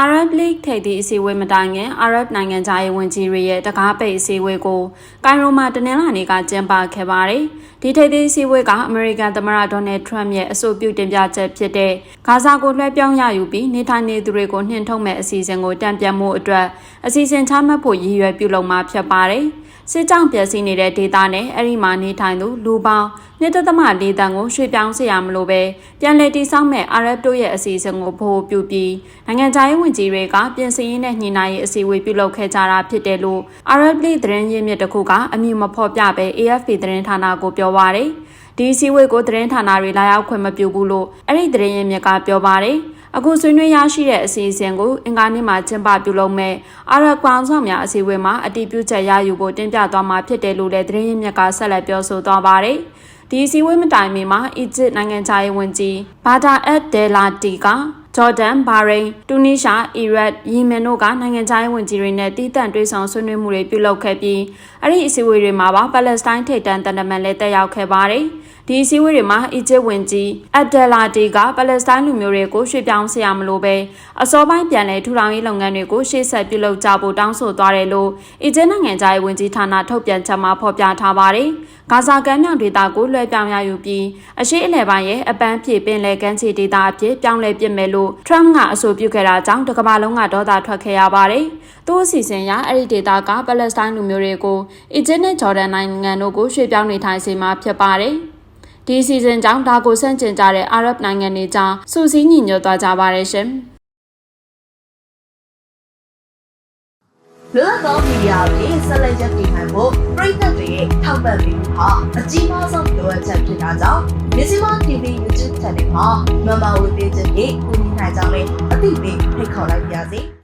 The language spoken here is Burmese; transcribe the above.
Arab League ထိပ်သီးအစည်းအဝေးမတိုင်ခင် Arab နိုင်ငံသားရေးဝန်ကြီးတွေရဲ့တကားပိတ်အစည်းအဝေးကိုကိုင်ရိုမှာတနင်္လာနေ့ကကျင်းပခဲ့ပါတယ်။ဒီထိပ်သီးအစည်းအဝေးကအမေရိကန်သမ္မတဒေါ်နယ်ထရမ့်ရဲ့အဆိုပြုတင်ပြချက်ဖြစ်တဲ့ဂါဇာကိုလွှဲပြောင်းရယူပြီးနေထိုင်နေသူတွေကိုနှင်ထုတ်မဲ့အစီအစဉ်ကိုတံပြန်မှုအတွက်အစီအစဉ်ချမှတ်ဖို့ရည်ရွယ်ပြုလုပ်မှာဖြစ်ပါတယ်။ စစ်ကြောင့်ပျက်စီးနေတဲ့ဒေသနဲ့အဲ့ဒီမှာနေထိုင်သူလူပေါင်းနှစ်သက်သမလေးတန်ကိုရွှေ့ပြောင်းစေရမလို့ပဲပြန်လည်တည်ဆောက်မဲ့အာရပ်တို့ရဲ့အစီအစဉ်ကိုဖိုးပြုပြီးနိုင်ငံခြားရေးဝန်ကြီးတွေကပြင်ဆင်ရေးနဲ့ညှိနှိုင်းရေးအစည်းအဝေးပြုလုပ်ခဲ့ကြတာဖြစ်တယ်လို့အာရပ်ပြည်သတင်းရင်းမြစ်တစ်ခုကအမည်မဖော်ပြပဲ AFP သတင်းဌာနကိုပြောပါရယ်ဒီစီဝေးကိုသတင်းဌာနတွေလာရောက်ခွင့်မပြုဘူးလို့အဲ့ဒီသတင်းရင်းမြစ်ကပြောပါတယ် အခုဆွေးနွေးရရှိတဲ့အစီအစဉ်ကိုအင်္ဂါနေ့မှာကျင်းပပြုလုပ်မဲ့အာရကွန်ဆောင်များအစည်းအဝေးမှာအတည်ပြုချက်ရယူဖို့တင်ပြသွားမှာဖြစ်တယ်လို့လည်းသတင်းရင်းမြစ်ကဆက်လက်ပြောဆိုသွားပါတယ်။ဒီအစည်းအဝေးမတိုင်မီမှာအီဂျစ်နိုင်ငံခြားရေးဝန်ကြီးဘာဒါအက်ဒဲလာတီကဂျော်ဒန်၊ဘာရိန်း၊တူနီးရှား၊အီရတ်၊ယီမင်တို့ကနိုင်ငံခြားရေးဝန်ကြီးတွေနဲ့တည်တံ့တွေ့ဆုံဆွေးနွေးမှုတွေပြုလုပ်ခဲ့ပြီးအဲ့ဒီအစည်းအဝေးတွေမှာပါပါလက်စတိုင်းထိပ်တန်းတန်တမန်လည်းတက်ရောက်ခဲ့ပါတယ်။ ဒီအစည်းအဝေးတွေမှာအီဂျစ်ဝန်ကြီးအက်ဒလာတီကပါလက်စတိုင်းလူမျိုးတွေကိုရွှေ့ပြောင်းဆရာမလို့ပဲအစောပိုင်းပြန်လည်ထူထောင်ရေးလုပ်ငန်းတွေကိုရှေ့ဆက်ပြုလုပ်ကြဖို့တောင်းဆိုသွားတယ်လို့အီဂျစ်နိုင်ငံခြားရေးဝန်ကြီးဌာနထုတ်ပြန်ချက်မှာဖော်ပြထားပါတယ်။ဂါဇာကမ်းမြောင်ဒေသကိုလွှဲပြောင်းရယူပြီးအရှိအလဲပိုင်းရဲ့အပန်းဖြေပင်လယ်ကမ်းခြေဒေသအဖြစ်ပြောင်းလဲပစ်မယ်လို့ထရမ့်ကအဆိုပြုခဲ့တာကြောင့်တကမ္ဘာလုံးကဒေါသထွက်ခဲ့ရပါတယ်။သူ့အစီအစဉ်အရအဲ့ဒီဒေသကပါလက်စတိုင်းလူမျိုးတွေကိုအီဂျစ်နဲ့ဂျော်ဒန်နိုင်ငံတို့ကိုရွှေ့ပြောင်းနေထိုင်စေမှာဖြစ်ပါတယ်။ ဒီစီဇန်ကြောင့်ဒါကိုဆန့်ကျင်ကြတဲ့အာရပ်နိုင်ငံတွေကြားစူးစီးညီညွတ်သွားကြပါတယ်ရှင်။လွတ်လပ်သောမီဒီယာအဖြစ်ဆက်လက်ရပ်တည်နိုင်ဖို့ပြည်သက်တွေရဲ့ထောက်ပံ့ပေးမှုဟာအကြီးမားဆုံးလိုအပ်ချက်ဖြစ်တာကြောင့် Mizima TV YouTube Channel မှာမမဝေပေးခြင်းဖြင့်ကူညီနိုင်ကြောင်းလည်းအသိပေးဖိတ်ခေါ်လိုက်ပါရစေ။